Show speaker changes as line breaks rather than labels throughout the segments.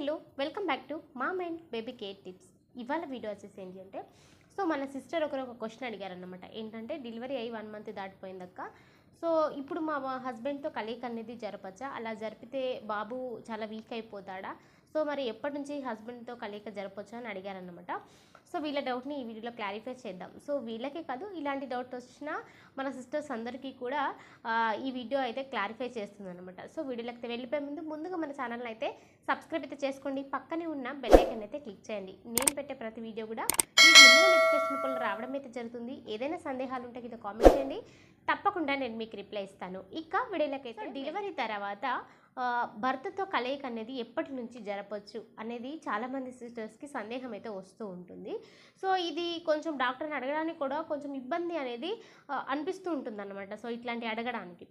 Hello welcome back to మా mind baby care tips. ఇవాళ video వచ్చేసి ఏంటి అంటే సో మన సిస్టర్ ఒకరు ఒక క్వశ్చన్ అడిగారనమాట ఏంటంటే డెలివరీ అయ్యి వన్ మంత్ దాటిపోయిందక్క సో ఇప్పుడు మా హస్బెండ్తో కలయిక అనేది జరపచ్చా? అలా జరిపితే బాబు చాలా వీక్ అయిపోతాడా? సో మరి ఎప్పటి నుంచి హస్బెండ్తో కలీక జరపచ్చా అని అడిగారనమాట సో వీళ్ళ డౌట్ని ఈ వీడియోలో క్లారిఫై చేద్దాం. సో వీళ్ళకే కాదు ఇలాంటి డౌట్ వచ్చినా మన సిస్టర్స్ అందరికీ కూడా ఈ వీడియో అయితే క్లారిఫై చేస్తుంది అనమాట సో వీడియోలోకి వెళ్ళిపోయే ముందు ముందుగా మన ఛానల్ అయితే సబ్స్క్రైబ్ అయితే చేసుకోండి. పక్కనే ఉన్న బెల్ ఐకన్ అయితే క్లిక్ చేయండి. నేను పెట్టే ప్రతి వీడియో కూడా మీకు ముందుగా నోటిఫికేషన్ పనులు రావడం అయితే జరుగుతుంది. ఏదైనా సందేహాలు ఉంటే కింద కామెంట్ చేయండి. తప్పకుండా నేను మీకు రిప్లై ఇస్తాను. ఇక వీడియోలోకి అయితే డెలివరీ తర్వాత భర్తతో కలయిక అనేది ఎప్పటి నుంచి జరపచ్చు అనేది చాలామంది సిస్టర్స్కి సందేహం అయితే వస్తూ ఉంటుంది. సో ఇది కొంచెం డాక్టర్ని అడగడానికి కూడా కొంచెం ఇబ్బంది అనేది అనిపిస్తూ ఉంటుంది అనమాట సో ఇట్లాంటి అడగడానికి.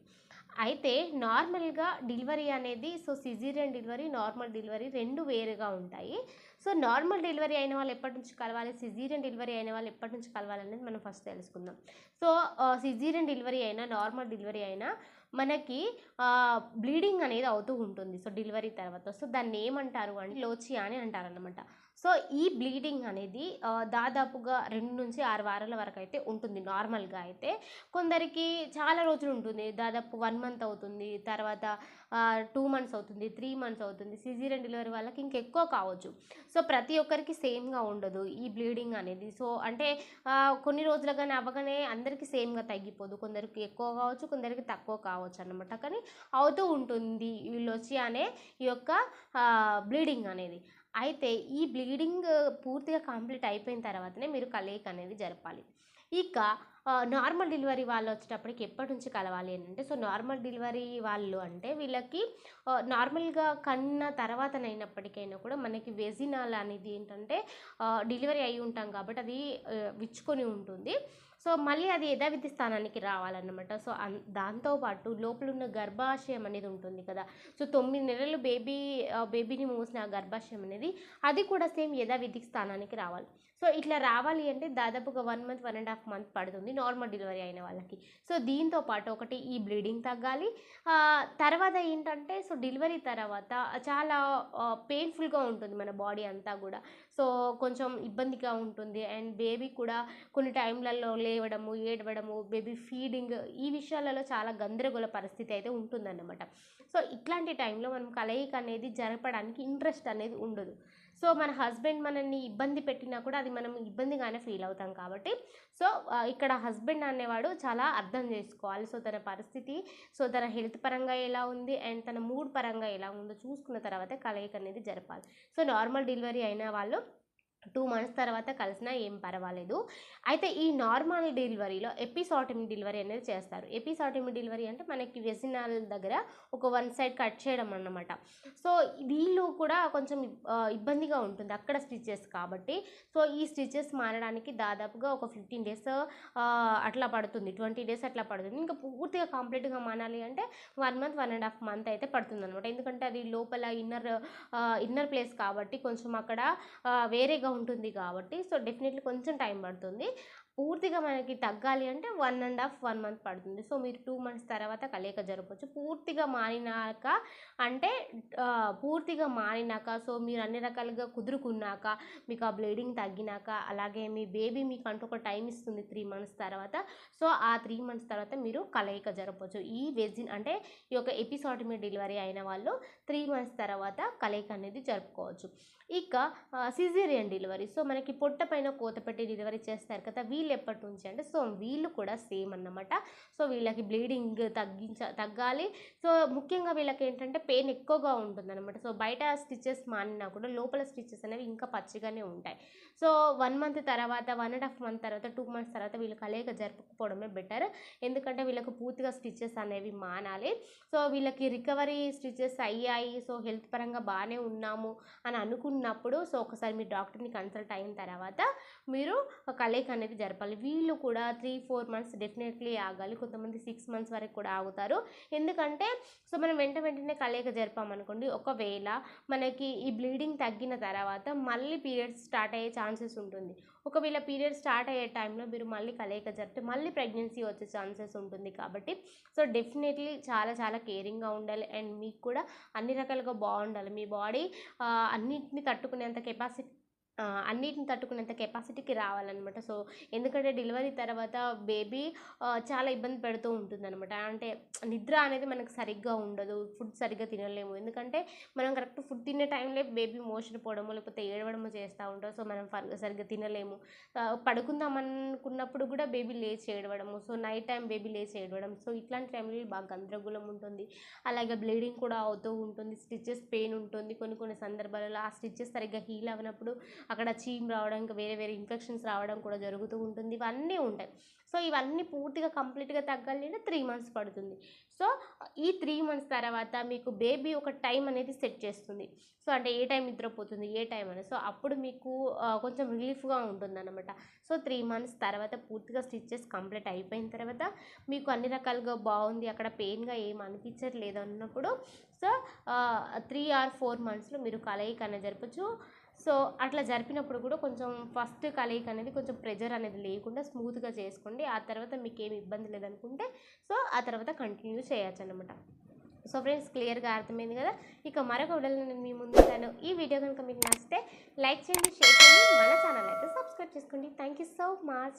అయితే నార్మల్గా డెలివరీ అనేది so caesarean delivery normal delivery రెండు వేరుగా ఉంటాయి. సో నార్మల్ డెలివరీ అయిన వాళ్ళు ఎప్పటి నుంచి కలవాలి? సిజీరియన్ డెలివరీ అయిన వాళ్ళు ఎప్పటి నుంచి కలవాలి అనేది మనం ఫస్ట్ తెలుసుకుందాం. సో సిజీరియన్ డెలివరీ అయినా నార్మల్ డెలివరీ అయినా మనకి బ్లీడింగ్ అనేది అవుతూ ఉంటుంది. సో డెలివరీ తర్వాత. సో దాన్ని ఏమంటారు అంటే లోచియా అని అంటారనమాట సో ఈ బ్లీడింగ్ అనేది దాదాపుగా రెండు నుంచి ఆరు వారాల వరకు అయితే ఉంటుంది నార్మల్గా అయితే. కొందరికి చాలా రోజులు ఉంటుంది దాదాపు వన్ మంత్ అవుతుంది తర్వాత టూ మంత్స్ అవుతుంది త్రీ మంత్స్ అవుతుంది సిజీరియన్ డెలివరీ వాళ్ళకి ఇంకెక్కువ కావచ్చు. సో ప్రతి ఒక్కరికి సేమ్గా ఉండదు ఈ బ్లీడింగ్ అనేది. సో అంటే కొన్ని కొన్ని రోజులుగానే అవ్వగానే అందరికీ సేమ్గా తగ్గిపోదు. కొందరికి ఎక్కువ కావచ్చు కొందరికి తక్కువ కావచ్చు అన్నమాట. కానీ అవుతూ ఉంటుంది వీళ్ళు వచ్చి అనే ఈ యొక్క బ్లీడింగ్ అనేది. అయితే ఈ బ్లీడింగ్ పూర్తిగా కంప్లీట్ అయిపోయిన తర్వాతనే మీరు కలయిక అనేది జరపాలి. ఇక నార్మల్ డెలివరీ వాళ్ళు వచ్చేటప్పటికి ఎప్పటి నుంచి కలవాలి అని అంటే సో నార్మల్ డెలివరీ వాళ్ళు అంటే వీళ్ళకి నార్మల్గా కన్న తర్వాతనైనప్పటికైనా కూడా మనకి వెజినాల్ అనేది ఏంటంటే డెలివరీ అయి ఉంటాం కాబట్టి అది విచ్చుకొని ఉంటుంది. సో మళ్ళీ అది యథావిధి స్థానానికి రావాలన్నమాట. సో అన్ దాంతోపాటు లోపల ఉన్న గర్భాశయం అనేది ఉంటుంది కదా. సో తొమ్మిది నెలలు బేబీ బేబీని మూసిన గర్భాశయం అనేది అది కూడా సేమ్ యథావిధి స్థానానికి రావాలి. సో ఇట్లా రావాలి అంటే దాదాపుగా one month one and half month పడుతుంది నార్మల్ డెలివరీ అయిన వాళ్ళకి. సో దీంతో పాటు ఒకటి ఈ బ్లీడింగ్ తగ్గాలి. తర్వాత ఏంటంటే సో డెలివరీ తర్వాత చాలా పెయిన్ఫుల్గా ఉంటుంది మన బాడీ అంతా కూడా. సో కొంచెం ఇబ్బందిగా ఉంటుంది. అండ్ బేబీ కూడా కొన్ని టైంలలో లేవడము ఏడవడము బేబీ ఫీడింగ్ ఈ విషయాలలో చాలా గందరగోళ పరిస్థితి అయితే ఉంటుందన్నమాట. సో ఇట్లాంటి టైంలో మనం కలయిక అనేది జరపడానికి ఇంట్రెస్ట్ అనేది ఉండదు. సో మన హస్బెండ్ మనల్ని ఇబ్బంది పెట్టినా కూడా అది మనం ఇబ్బందిగానే ఫీల్ అవుతాం కాబట్టి. సో ఇక్కడ హస్బెండ్ అనేవాడు చాలా అర్థం చేసుకోవాలి. సో తన పరిస్థితి సో తన హెల్త్ పరంగా ఎలా ఉంది అండ్ తన మూడ్ పరంగా ఎలా ఉందో చూసుకున్న తర్వాత కలయిక అనేది జరపాలి. సో నార్మల్ డెలివరీ అయిన వాళ్ళు టూ మంత్స్ తర్వాత కలిసినా ఏం పర్వాలేదు. అయితే ఈ నార్మల్ డెలివరీలో ఎపిసాటమీ డెలివరీ అనేది చేస్తారు. ఎపిసాటమీ డెలివరీ అంటే మనకి వెసినాల దగ్గర ఒక వన్ సైడ్ కట్ చేయడం అన్నమాట. సో వీళ్ళు కూడా కొంచెం ఇబ్బందిగా ఉంటుంది అక్కడ స్టిచెస్ కాబట్టి. సో ఈ స్టిచెస్ మారడానికి దాదాపుగా ఒక ఫిఫ్టీన్ డేస్ అట్లా పడుతుంది. ట్వంటీ డేస్ అట్లా పడుతుంది. ఇంకా పూర్తిగా కంప్లీట్గా మానాలి అంటే one month one and half month అయితే పడుతుంది అనమాట ఎందుకంటే అది లోపల ఇన్నర్ ఇన్నర్ ప్లేస్ కాబట్టి కొంచెం అక్కడ వేరేగా ఉంటుంది కాబట్టి సో డెఫినెట్లీ కొంచెం టైం పడుతుంది. పూర్తిగా మనకి తగ్గాలి అంటే one and half one month పడుతుంది. సో మీరు టూ మంత్స్ తర్వాత కలయిక జరపచ్చు. పూర్తిగా మారినాక అంటే పూర్తిగా మారినాక సో మీరు అన్ని రకాలుగా కుదురుకున్నాక మీకు ఆ బ్లీడింగ్ తగ్గినాక అలాగే మీ బేబీ మీకు అంటూ ఒక టైం ఇస్తుంది త్రీ మంత్స్ తర్వాత. సో ఆ త్రీ మంత్స్ తర్వాత మీరు కలయిక జరపచ్చు. ఈ వెజిన్ అంటే ఈ యొక్క ఎపిసోడ్ మీద డెలివరీ అయిన వాళ్ళు త్రీ మంత్స్ తర్వాత కలయిక అనేది జరుపుకోవచ్చు. ఇక సిజేరియన్ డెలివరీ సో మనకి పొట్ట పైన కోత పెట్టి డెలివరీ చేస్తారు కదా వీళ్ళు ఎప్పటి నుంచి అంటే సో వీళ్ళు కూడా సేమ్ అన్నమాట. సో వీళ్ళకి బ్లీడింగ్ తగ్గించ తగ్గాలి. సో ముఖ్యంగా వీళ్ళకి ఏంటంటే పెయిన్ ఎక్కువగా ఉంటుంది అనమాట సో బయట స్టిచెస్ మానినా కూడా లోపల స్టిచెస్ అనేవి ఇంకా పచ్చిగానే ఉంటాయి. సో వన్ మంత్ తర్వాత వన్ అండ్ హాఫ్ మంత్ తర్వాత టూ మంత్స్ తర్వాత వీళ్ళు కలయిక జరపకపోవడమే బెటర్. ఎందుకంటే వీళ్ళకి పూర్తిగా స్టిచెస్ అనేవి మానాలి. సో వీళ్ళకి రికవరీ స్టిచెస్ అయ్యాయి. సో హెల్త్ పరంగా బాగానే ఉన్నాము అని అనుకున్నప్పుడు సో ఒకసారి మీ డాక్టర్ని కన్సల్ట్ అయిన తర్వాత మీరు కలయిక అనేది జరపాలి వీళ్ళు కూడా త్రీ ఫోర్ మంత్స్ డెఫినెట్లీ ఆగాలి. కొంతమంది సిక్స్ మంత్స్ వరకు కూడా ఆగుతారు. ఎందుకంటే సో మనం వెంట వెంటనే కలయిక జరిపామనుకోండి ఒకవేళ మనకి ఈ బ్లీడింగ్ తగ్గిన తర్వాత మళ్ళీ పీరియడ్స్ స్టార్ట్ అయ్యే ఛాన్సెస్ ఉంటుంది. ఒకవేళ పీరియడ్ స్టార్ట్ అయ్యే టైంలో మీరు మళ్ళీ కలయిక జరిపితే మళ్ళీ ప్రెగ్నెన్సీ వచ్చే ఛాన్సెస్ ఉంటుంది కాబట్టి సో డెఫినెట్లీ చాలా చాలా కేరింగ్గా ఉండాలి. అండ్ మీకు కూడా అన్ని రకాలుగా బాగుండాలి. మీ బాడీ అన్నిటిని తట్టుకునేంత కెపాసిటీ అన్నిటిని తట్టుకునేంత కెపాసిటీకి రావాలన్నమాట. సో ఎందుకంటే డెలివరీ తర్వాత బేబీ చాలా ఇబ్బంది పెడుతూ ఉంటుందన్నమాట. అంటే నిద్ర అనేది మనకు సరిగ్గా ఉండదు. ఫుడ్ సరిగ్గా తినలేము. ఎందుకంటే మనం కరెక్ట్ ఫుడ్ తినే టైంలో బేబీ మోషన్ పోవడము లేకపోతే ఏడవడము చేస్తూ ఉంటాం సో మనం ఫర్- సరిగ్గా తినలేము. పడుకుందాం అనుకున్నప్పుడు కూడా బేబీ లేచి ఏడవడము. సో నైట్ టైం బేబీ లేచి ఏడవడం. సో ఇట్లాంటి టైంలో బాగా గందరగోళం ఉంటుంది. అలాగే బ్లీడింగ్ కూడా అవుతూ ఉంటుంది. స్టిచ్చెస్ పెయిన్ ఉంటుంది. కొన్ని కొన్ని సందర్భాలలో ఆ స్టిచ్చెస్ సరిగ్గా హీల్ అవ్వనప్పుడు అక్కడ చీమ్ రావడం ఇంకా వేరే వేరే ఇన్ఫెక్షన్స్ రావడం కూడా జరుగుతూ ఉంటుంది. ఇవన్నీ ఉంటాయి. సో ఇవన్నీ పూర్తిగా కంప్లీట్గా తగ్గాలంటే త్రీ మంత్స్ పడుతుంది. సో ఈ త్రీ మంత్స్ తర్వాత మీకు బేబీ ఒక టైం అనేది సెట్ చేస్తుంది. సో అంటే ఏ టైం నిద్రపోతుంది ఏ టైం అని. సో అప్పుడు మీకు కొంచెం రిలీఫ్గా ఉంటుందన్నమాట. సో త్రీ మంత్స్ తర్వాత పూర్తిగా స్టిచ్చెస్ కంప్లీట్ అయిపోయిన తర్వాత మీకు అన్ని రకాలుగా బాగుంది అక్కడ పెయిన్గా ఏం అనిపించట్లేదు అన్నప్పుడు సో త్రీ ఆర్ ఫోర్ మంత్స్లో మీరు కలయిక అనేది జరపచ్చు. సో అట్లా జరిపినప్పుడు కూడా కొంచెం ఫస్ట్ కలయిక అనేది కొంచెం ప్రెజర్ అనేది లేకుండా స్మూత్గా చేసుకోండి. ఆ తర్వాత మీకు ఏమి ఇబ్బంది లేదనుకుంటే సో ఆ తర్వాత కంటిన్యూ చేయొచ్చు అనమాట సో ఫ్రెండ్స్ క్లియర్గా అర్థమైంది కదా? ఇక మరొక వీడియోలో నేను మీ ముందు ఈ వీడియో కనుక మీకు నచ్చితే లైక్ చేయండి షేర్ చేయండి. మన ఛానల్ అయితే సబ్స్క్రైబ్ చేసుకోండి. Thank you so much.